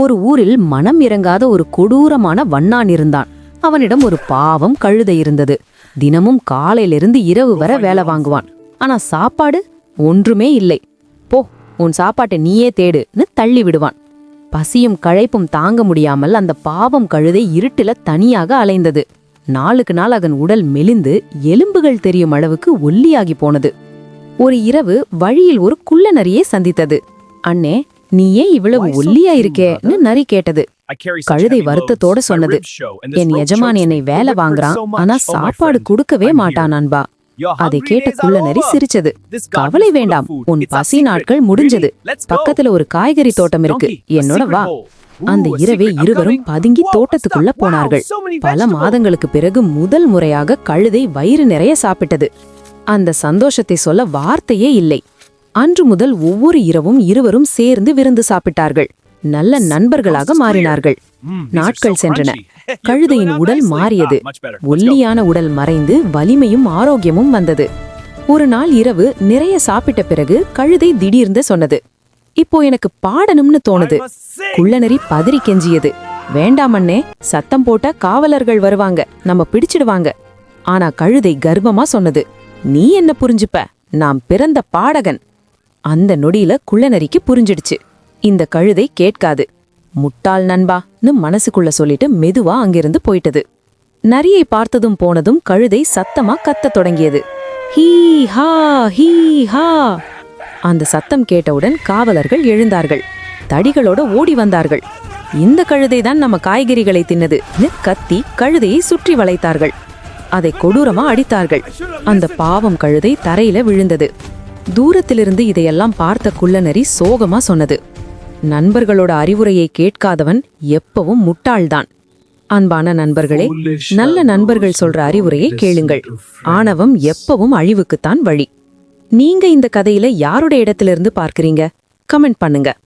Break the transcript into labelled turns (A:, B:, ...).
A: ஒரு ஊரில் மனம் இறங்காத ஒரு கொடூரமான வண்ணான் இருந்தான். அவனிடம் ஒரு பாவம் கழுதை இருந்தது. தினமும் காலையிலிருந்து இரவு வர வேலை வாங்குவான். ஆனா சாப்பாடு ஒன்றுமே இல்லை. போ உன் சாப்பாட்டை நீயே தேடுன்னு தள்ளி விடுவான். பசியும் களைப்பும் தாங்க முடியாமல் அந்த பாவம் கழுதை இருட்டில தனியாக அலைந்தது. நாளுக்கு நாள் அதன் உடல் மெலிந்து எலும்புகள் தெரியும் அளவுக்கு ஒல்லியாகி போனது. ஒரு இரவு வழியில் ஒரு குள்ள நரியை சந்தித்தது. அண்ணே நீ ஏன் இவ்வளவு ஒல்லியா இருக்கேன்னு நரி கேட்டது.
B: கழுதை வருத்தத்தோட சொன்னது
A: என் எஜமான் என்னை வேலை வாங்குறான். ஆனா சாப்பாடு கொடுக்கவே மாட்டான் அன்பா. அதை கேட்ட குள்ள நரி சிரிச்சது. கவலை வேண்டாம். உன் பசி நாட்கள் முடிஞ்சது. பக்கத்துல ஒரு காய்கறி தோட்டம் இருக்கு. என்னோட வா. அந்த இரவே இருவரும் பதுங்கி தோட்டத்துக்குள்ள போனார்கள். பல மாதங்களுக்கு பிறகு முதல் முறையாக கழுதை வயிறு நிறைய சாப்பிட்டது. அந்த சந்தோஷத்தை சொல்ல வார்த்தையே இல்லை. அன்று முதல் ஒவ்வொரு இரவும் இருவரும் சேர்ந்து விருந்து சாப்பிட்டார்கள். நல்ல நண்பர்களாக மாறினார்கள். நாட்கள் சென்றன. கழுதையின் உடல் மாறியது. ஒல்லியான உடல் மறைந்து வலிமையும் ஆரோக்கியமும் வந்தது. ஒரு நாள் இரவு நிறைய சாப்பிட்ட பிறகு கழுதை திடீர்னு சொன்னது. இப்போ எனக்கு பாடணும்னு தோணுது. குள்ளநரி பதறி கெஞ்சியது. வேண்டாம் அண்ணே. சத்தம் போட்டா காவலர்கள் வருவாங்க. நம்ம பிடிச்சிடுவாங்க. ஆனா கழுதை கர்வமா சொன்னது. நீ என்ன புரிஞ்சுப்ப? நான் பிறந்த பாடகன். அந்த நொடியில குள்ளநரிக்கு புரிஞ்சிடுச்சு. இந்த கழுதை கேட்காது. முட்டாள் நண்பான்னு மனசுக்குள்ள சொல்லிட்டு மெதுவா அங்கிருந்து போயிட்டது. நரியை பார்த்ததும் போனதும் கழுதை சத்தமா கத்தத் தொடங்கியது. ஹீ ஹா ஹீ ஹா. அந்த சத்தம் கேட்டவுடன் காவலர்கள் எழுந்தார்கள். தடிகளோட ஓடி வந்தார்கள். இந்த கழுதை தான் நம்ம காய்கறிகளை தின்னதுன்னு கத்தி கழுதையை சுற்றி வளைத்தார்கள். அதை கொடூரமா அடித்தார்கள். அந்த பாவம் கழுதை தரையில விழுந்தது. தூரத்திலிருந்து இதையெல்லாம் பார்த்த குள்ளநரி சோகமா சொன்னது. நண்பர்களோட அறிவுரையை கேட்காதவன் எப்பவும் முட்டாள்தான். அன்பான நண்பர்களே நல்ல நண்பர்கள் சொல்ற அறிவுரையை கேளுங்கள். ஆணவம் எப்பவும் அழிவுக்குத்தான் வழி. நீங்க இந்த கதையில யாரோட இடத்துல இருந்து பார்க்கறீங்க? கமெண்ட் பண்ணுங்க.